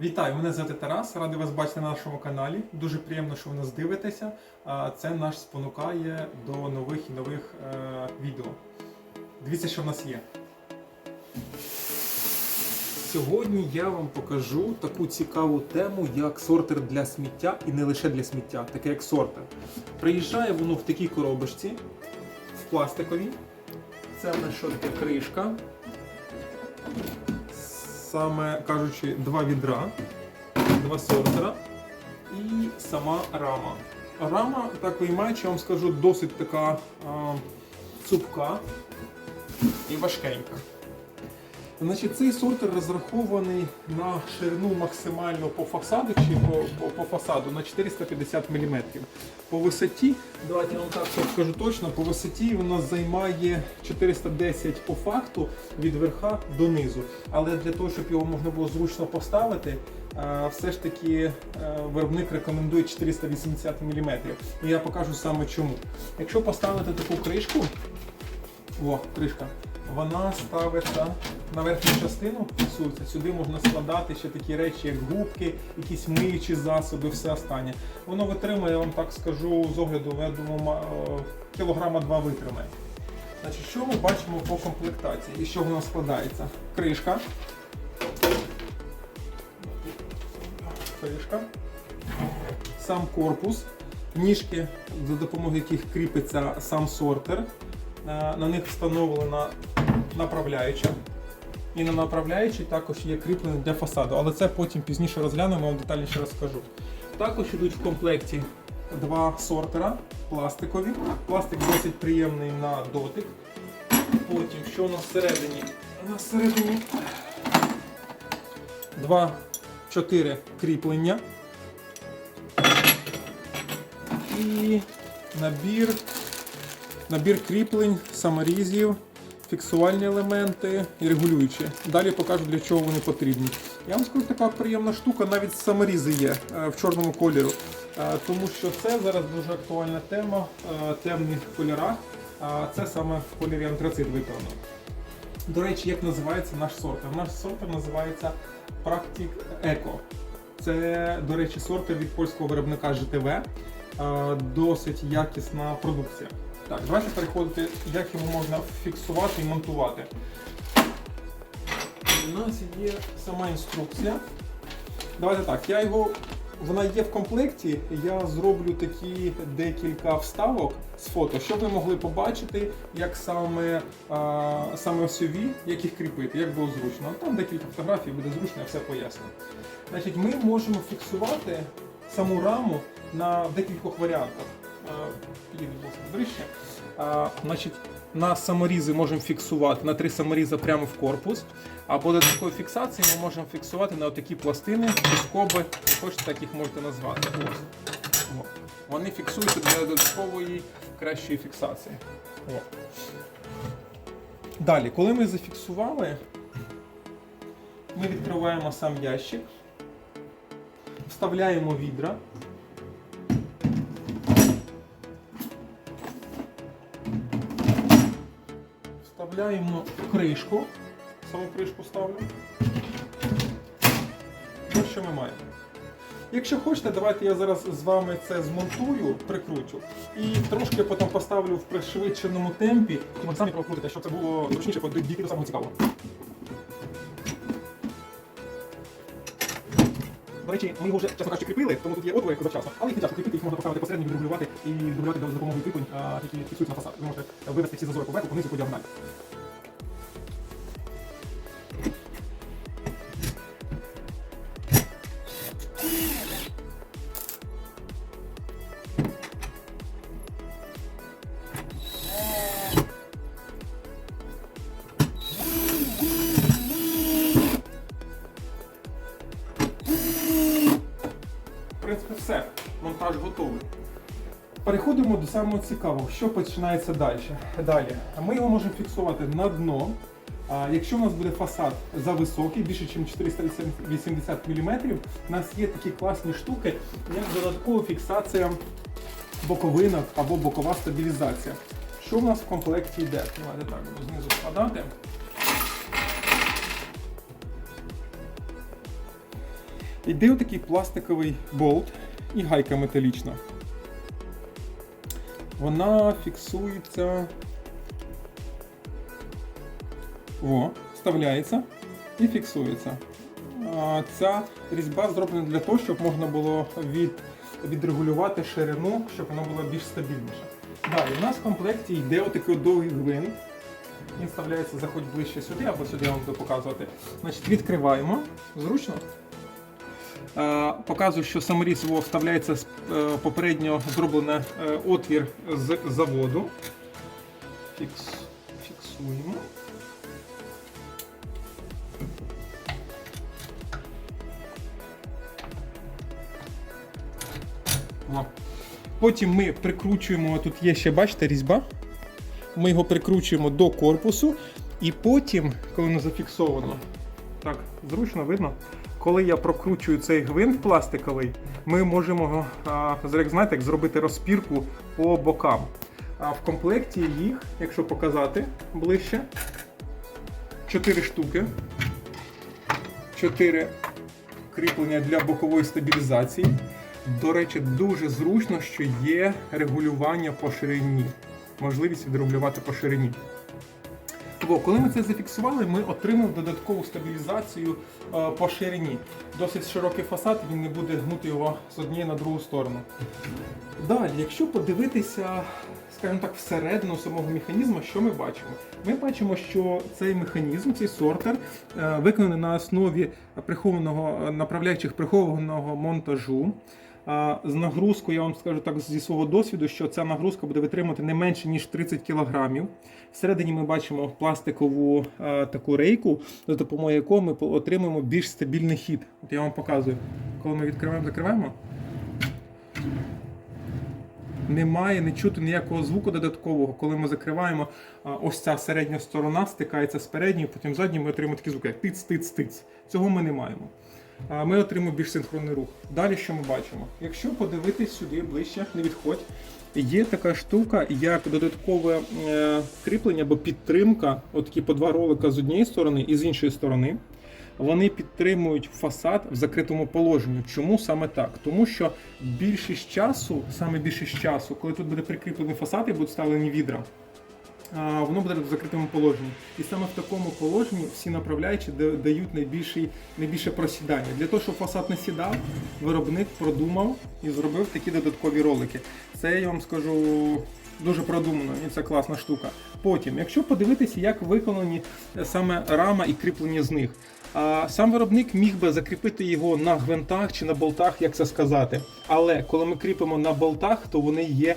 Вітаю, мене звати Тарас. Радий вас бачити на нашому каналі. Дуже приємно, що ви нас дивитеся. Це нас спонукає до нових і нових е, відео. Дивіться, що в нас є. Сьогодні я вам покажу таку цікаву тему, як сортер для сміття і не лише для сміття, таке як сортер. Приїжджає воно в такій коробочці, в пластиковій. Це в нас що таке кришка. Саме кажучи, два відра, два сортера і сама рама. Рама, так виймаючи, я вам скажу, досить така а, цупка і важкенька. Значить, цей сортер розрахований на ширину максимально по фасаду чи по, по, по фасаду на 450 мм. По висоті, давайте я вам так скажу точно, по висоті воно займає 410 по факту від верха до низу. Але для того, щоб його можна було зручно поставити, е, все ж таки е, виробник рекомендує 480 мм. І я покажу саме чому. Якщо поставити таку кришку, о, кришка. Вона ставиться на верхню частину, фіксується. Сюди можна складати ще такі речі, як губки, якісь миючі засоби, все останнє. Воно витримує, я вам так скажу, з огляду, я думаю, е, кілограма два витримає. Значить, що ми бачимо по комплектації? І що вона складається? Кришка. Кришка. Сам корпус, ніжки, за допомогою яких кріпиться сам сортер. Е, На них встановлена направляюча. І на направляючій також є кріплення для фасаду, але це потім пізніше розглянемо, вам детальніше розкажу. Також йдуть в комплекті два сортера пластикові. Пластик досить приємний на дотик. Потім, що у нас всередині? У нас всередині два, чотири кріплення. І набір набір кріплень, саморізів, фіксувальні елементи і регулюючі. Далі покажу для чого вони потрібні. Я вам скажу, така приємна штука, навіть саморізи є е, в чорному кольору. Е, Тому що це зараз дуже актуальна тема е, темних кольорах. А Це саме в кольорі антрацит виконано. До речі, як називається наш сортер? Наш сортер називається Practic Eco. Це, до речі, сортер від польського виробника ЖТВ. Досить якісна продукція. Так, давайте переходити, як його можна фіксувати і монтувати. У нас є сама інструкція. Давайте так, я його. Вона є в комплекті, я зроблю такі декілька вставок з фото, щоб ви могли побачити, як саме, а, саме осьові, як їх кріпити, як було зручно. Там декілька фотографій, буде зручно, я все поясню. Значить, ми можемо фіксувати саму раму на декількох варіантах. Значить, на саморізи можемо фіксувати на три саморізи прямо в корпус. Або до такої фіксації ми можемо фіксувати на такі пластини скоби, хочете, так їх можете назвати. Ось. Вони фіксуються для додаткової кращої фіксації. О. Далі, коли ми зафіксували, ми відкриваємо сам ящик, вставляємо відра. Вставляємо кришку. Саму кришку ставлю. Ось що ми маємо. Якщо хочете, давайте я зараз з вами це змонтую, прикручу і трошки потім поставлю в пришвидшеному темпі, і ви самі прокрутите, щоб це було зручніше дійти до самого цікавого. Речі, ми його вже, чесно кажучи, кріпили, тому тут є отвори завчасно. Але їх не тяжко кріпити, їх можна поставити посередньо, відрегулювати і відрегулювати за допомогою кріплень, які фіксуються на фасад. Ви можете вивести всі зазори поверху, понизу по діагоналі. Принципі, все. Монтаж готовий. Переходимо до самого цікавого, що починається далі. Далі. Ми його можемо фіксувати на дно. А якщо у нас буде фасад зависокий, більше ніж 480 мм, у нас є такі класні штуки, як додаткова фіксація боковинок або бокова стабілізація. Що в нас в комплекті йде? Давайте так, знизу складати. Йде отакий пластиковий болт і гайка металічна. Вона фіксується. О, вставляється і фіксується. Ця різьба зроблена для того, щоб можна було від, відрегулювати ширину, щоб вона була більш стабільніша. Далі, у нас в комплекті йде отакий довгий гвинт. Він вставляється, заходь ближче сюди, або сюди я вам буду показувати. Значить, відкриваємо. Зручно. Е, Показую, що саморіз вставляється е, попередньо зроблений е, отвір з заводу. Фікс, фіксуємо. О. Потім ми прикручуємо, тут є ще, бачите, різьба. Ми його прикручуємо до корпусу, і потім, коли воно зафіксовано, так, зручно видно. Коли я прокручую цей гвинт пластиковий, ми можемо, знаєте, як зробити розпірку по бокам. А в комплекті їх, якщо показати ближче, 4 штуки. 4 кріплення для бокової стабілізації. До речі, дуже зручно, що є регулювання по ширині. Можливість відрегулювати по ширині. Бо коли ми це зафіксували, ми отримали додаткову стабілізацію е, по ширині. Досить широкий фасад, він не буде гнути його з однієї на другу сторону. Далі, якщо подивитися, скажімо так, всередину самого механізму, що ми бачимо? Ми бачимо, що цей механізм, цей сортер, е, виконаний на основі прихованого направляючих прихованого монтажу. З нагрузкою, я вам скажу так зі свого досвіду, що ця нагрузка буде витримувати не менше ніж 30 кг. Всередині ми бачимо пластикову а, таку рейку, за допомогою якої ми отримаємо більш стабільний хід. От я вам показую. Коли ми відкриваємо, закриваємо. Немає, не чути ніякого звуку додаткового. Коли ми закриваємо, ось ця середня сторона стикається з передньою, потім задньою ми отримуємо такі звуки, як тиц, тиц, тиц. Цього ми не маємо. Ми отримуємо більш синхронний рух. Далі що ми бачимо? Якщо подивитись сюди ближче, не відходь, є така штука, як додаткове е, кріплення або підтримка, отакі по два ролика з однієї сторони і з іншої сторони. Вони підтримують фасад в закритому положенні. Чому саме так? Тому що більшість часу, саме більшість часу, коли тут буде прикріплений фасад і будуть ставлені відра, воно буде в закритому положенні. І саме в такому положенні всі направляючі дають найбільший, найбільше просідання. Для того, щоб фасад не сідав, виробник продумав і зробив такі додаткові ролики. Це я вам скажу дуже продумано, і це класна штука. Потім, якщо подивитися, як виконані саме рама і кріплення з них. Сам виробник міг би закріпити його на гвинтах чи на болтах, як це сказати. Але коли ми кріпимо на болтах, то вони є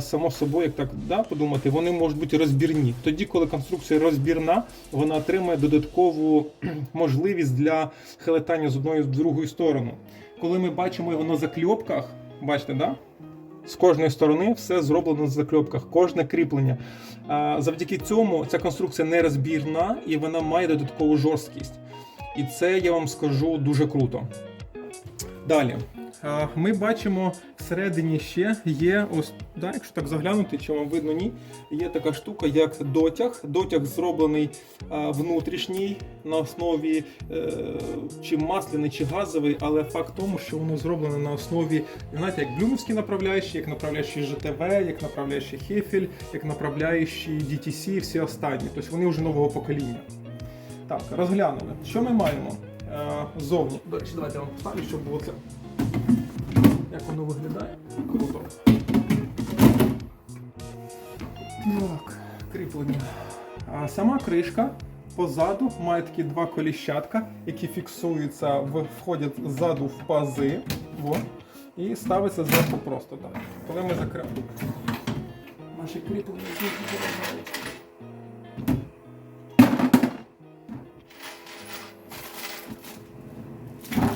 само собою, як так да, подумати, вони можуть бути розбірні. Тоді, коли конструкція розбірна, вона отримує додаткову можливість для хилетання з одної в другу сторону. Коли ми бачимо його на закльопках, бачите, да? З кожної сторони все зроблено на закльопках, кожне кріплення. Завдяки цьому ця конструкція не розбірна і вона має додаткову жорсткість. І це я вам скажу дуже круто. Далі. Ми бачимо всередині ще є ось, да, якщо так заглянути, чи вам видно ні, є така штука, як дотяг. Дотяг зроблений внутрішній на основі е, чи масляний, чи газовий, але факт тому, що воно зроблено на основі, знаєте, як блюмовські направляючі, як направляючі ЖТВ, як направляючі Хефель, як направляючі DTC і всі останні. Тобто вони вже нового покоління. Так, розглянули. Що ми маємо е, ззовні? До речі, давайте я вам поставлю, щоб було це. Як воно виглядає? Круто. Так, кріплення. А сама кришка позаду має такі два коліщатка, які фіксуються, входять ззаду в пази. Во, і ставиться зверху просто так. Коли ми закриваємо. Наші кріплення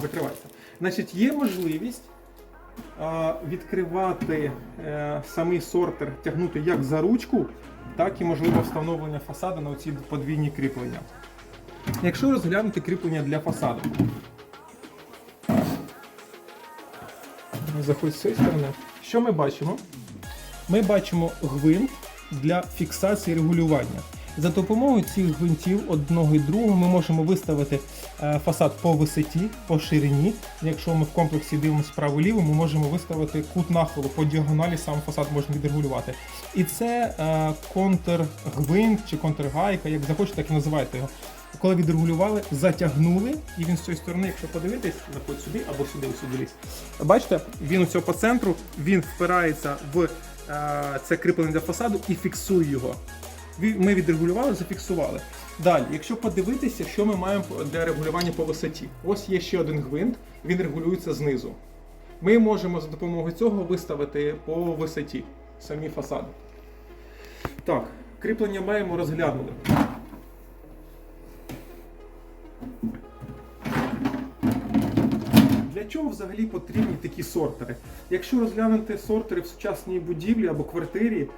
закривається. Значить, є можливість відкривати е, самий сортер, тягнути як за ручку, так і можливо встановлення фасаду на оці подвійні кріплення. Якщо розглянути кріплення для фасаду, заходь з цієї сторони. Що ми бачимо? Ми бачимо гвинт для фіксації регулювання. За допомогою цих гвинтів одного і другого ми можемо виставити е, фасад по висоті, по ширині. Якщо ми в комплексі дивимося право-ліво, ми можемо виставити кут нахилу по діагоналі, сам фасад можна відрегулювати. І це е, контргвинт чи контргайка, як захочете, так і називайте його. Коли відрегулювали, затягнули, і він з цієї сторони, якщо подивитись, заходь сюди або сюди, сюди лізь. Бачите, він ось по центру, він впирається в е, це кріплення для фасаду і фіксує його. Ми відрегулювали, зафіксували. Далі, якщо подивитися, що ми маємо для регулювання по висоті. Ось є ще один гвинт, він регулюється знизу. Ми можемо за допомогою цього виставити по висоті самі фасади. Так, кріплення маємо розглянули. Для чого взагалі потрібні такі сортери? Якщо розглянути сортери в сучасній будівлі або квартирі,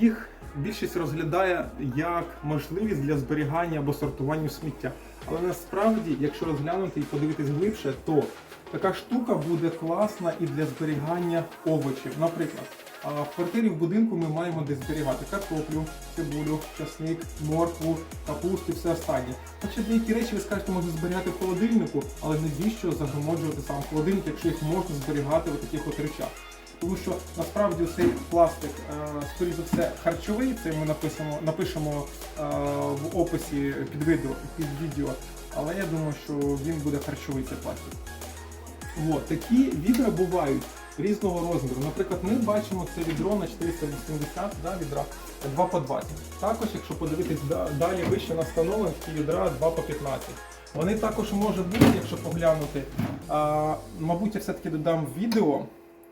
їх більшість розглядає як можливість для зберігання або сортування сміття. Але насправді, якщо розглянути і подивитись глибше, то така штука буде класна і для зберігання овочів. Наприклад, в квартирі в будинку ми маємо де зберігати картоплю, цибулю, часник, моркву, капусту і все останнє. Хоча деякі речі ви скажете, можна зберігати в холодильнику, але навіщо загромоджувати сам холодильник, якщо їх можна зберігати в таких от речах? Тому що насправді цей пластик, е, скоріш за все, харчовий. Це ми напишемо, напишемо в описі під відео, під відео. Але я думаю, що він буде харчовий цей пластик. От, такі відра бувають різного розміру. Наприклад, ми бачимо це відро на 480 да, відра 2 по 20. Також, якщо подивитись далі вище на встановлення, відра 2 по 15. Вони також можуть бути, якщо поглянути. А, мабуть, я все-таки додам відео,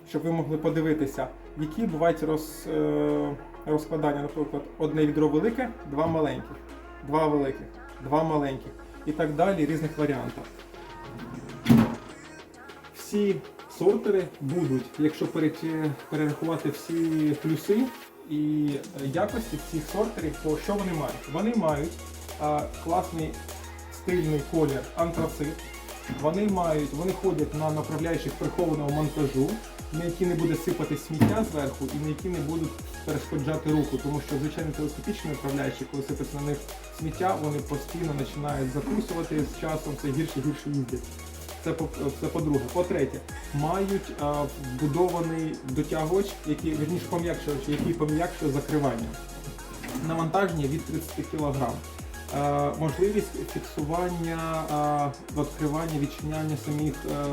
щоб ви могли подивитися, які бувають роз, е, розкладання. Наприклад, одне відро велике, два маленьких, два великих, два маленьких і так далі, різних варіантів всі сортери будуть, якщо перерахувати всі плюси і якості цих сортерів, то що вони мають? Вони мають а, класний стильний колір антрацит. Вони мають, вони ходять на направляючих прихованого монтажу, на які не буде сипати сміття зверху і на які не будуть перешкоджати руху, тому що звичайно телескопічні направляючі, коли сипеться на них сміття, вони постійно починають закусувати з часом, це гірше гірше їздять. Це по це по-друге. По-третє, мають а, вбудований дотягувач, який верніше пом'якшувач, який пом'якшує закривання. Навантаження від 30 кг. Е, можливість фіксування, е, відкривання, відчиняння самих е,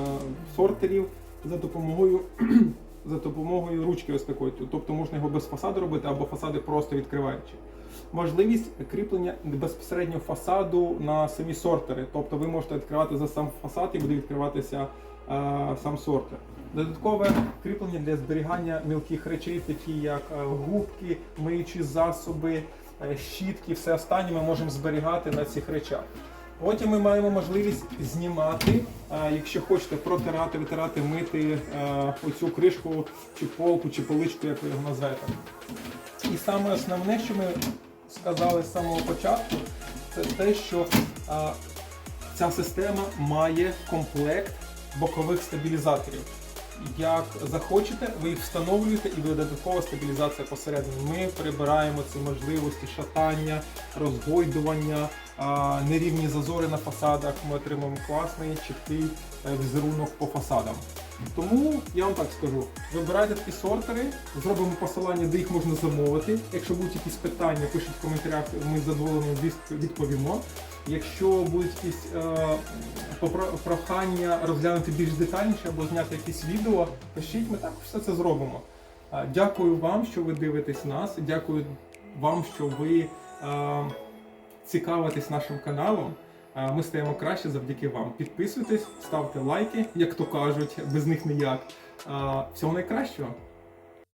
сортерів за допомогою за допомогою ручки ось такої. Тобто можна його без фасаду робити або фасади просто відкриваючи. Можливість кріплення безпосередньо фасаду на самі сортери. Тобто ви можете відкривати за сам фасад і буде відкриватися е, сам сортер. Додаткове кріплення для зберігання мілких речей, такі як е, губки, миючі засоби, е, щітки, все останнє ми можемо зберігати на цих речах. Потім ми маємо можливість знімати, е, якщо хочете протирати, витирати, мити е, оцю кришку, чи полку, чи поличку, як ви його назвете. І саме основне, що ми сказали з самого початку, це те, що ця система має комплект бокових стабілізаторів. Як захочете, ви їх встановлюєте і додаткова стабілізація посередині. Ми прибираємо ці можливості шатання, розгойдування, нерівні зазори на фасадах. Ми отримуємо класний, чіткий е, візерунок по фасадам. Тому я вам так скажу: вибирайте такі сортери, зробимо посилання, де їх можна замовити. Якщо будуть якісь питання, пишіть в коментарях, ми з задоволенням відповімо. Якщо будуть якісь е, прохання розглянути більш детальніше або зняти якісь відео, пишіть, ми також все це зробимо. Е, Дякую вам, що ви дивитесь нас. Дякую вам, що ви е, цікавитесь нашим каналом. Ми стаємо краще завдяки вам. Підписуйтесь, ставте лайки, як то кажуть, без них ніяк. Всього найкращого.